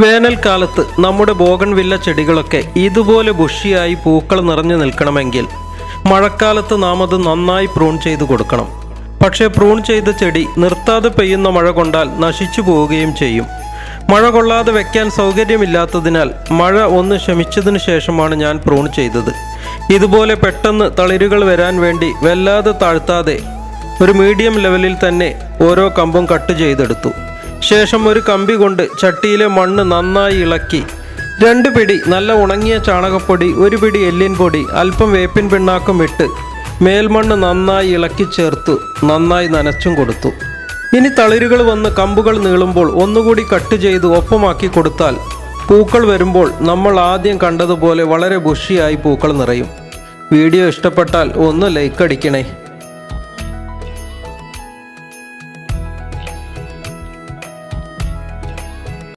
വേനൽക്കാലത്ത് നമ്മുടെ ബോഗൺവില്ല ചെടികളൊക്കെ ഇതുപോലെ ബുഷിയായി പൂക്കൾ നിറഞ്ഞു നിൽക്കണമെങ്കിൽ മഴക്കാലത്ത് നാം അത് നന്നായി പ്രൂൺ ചെയ്തു കൊടുക്കണം. പക്ഷേ പ്രൂൺ ചെയ്ത ചെടി നിർത്താതെ പെയ്യുന്ന മഴ കൊണ്ടാൽ നശിച്ചു പോവുകയും ചെയ്യും. മഴ കൊള്ളാതെ വെക്കാൻ സൗകര്യമില്ലാത്തതിനാൽ മഴ ഒന്ന് ശമിച്ചതിന് ശേഷമാണ് ഞാൻ പ്രൂൺ ചെയ്തത്. ഇതുപോലെ പെട്ടെന്ന് തളിരുകൾ വരാൻ വേണ്ടി വല്ലാതെ താഴ്ത്താതെ ഒരു മീഡിയം ലെവലിൽ തന്നെ ഓരോ കമ്പും കട്ട് ചെയ്തെടുത്തു. ശേഷം ഒരു കമ്പി കൊണ്ട് ചട്ടിയിലെ മണ്ണ് നന്നായി ഇളക്കി. രണ്ട് പിടി നല്ല ഉണങ്ങിയ ചാണകപ്പൊടി ഒരു പിടി എല്ലിൻ പൊടി അല്പം വേപ്പിൻ പിണ്ണാക്കും ഇട്ട് മേൽമണ്ണ് നന്നായി ഇളക്കി ചേർത്തു. നന്നായി നനച്ചും കൊടുത്തു. ഇനി തളിരുകൾ വന്ന് കമ്പുകൾ നീളുമ്പോൾ ഒന്നുകൂടി കട്ട് ചെയ്ത് ഒപ്പമാക്കി കൊടുത്താൽ പൂക്കൾ വരുമ്പോൾ നമ്മൾ ആദ്യം കണ്ടതുപോലെ വളരെ ബുഷിയായി പൂക്കൾ നിറയും. വീഡിയോ ഇഷ്ടപ്പെട്ടാൽ ഒന്ന് ലൈക്ക് അടിക്കണേ.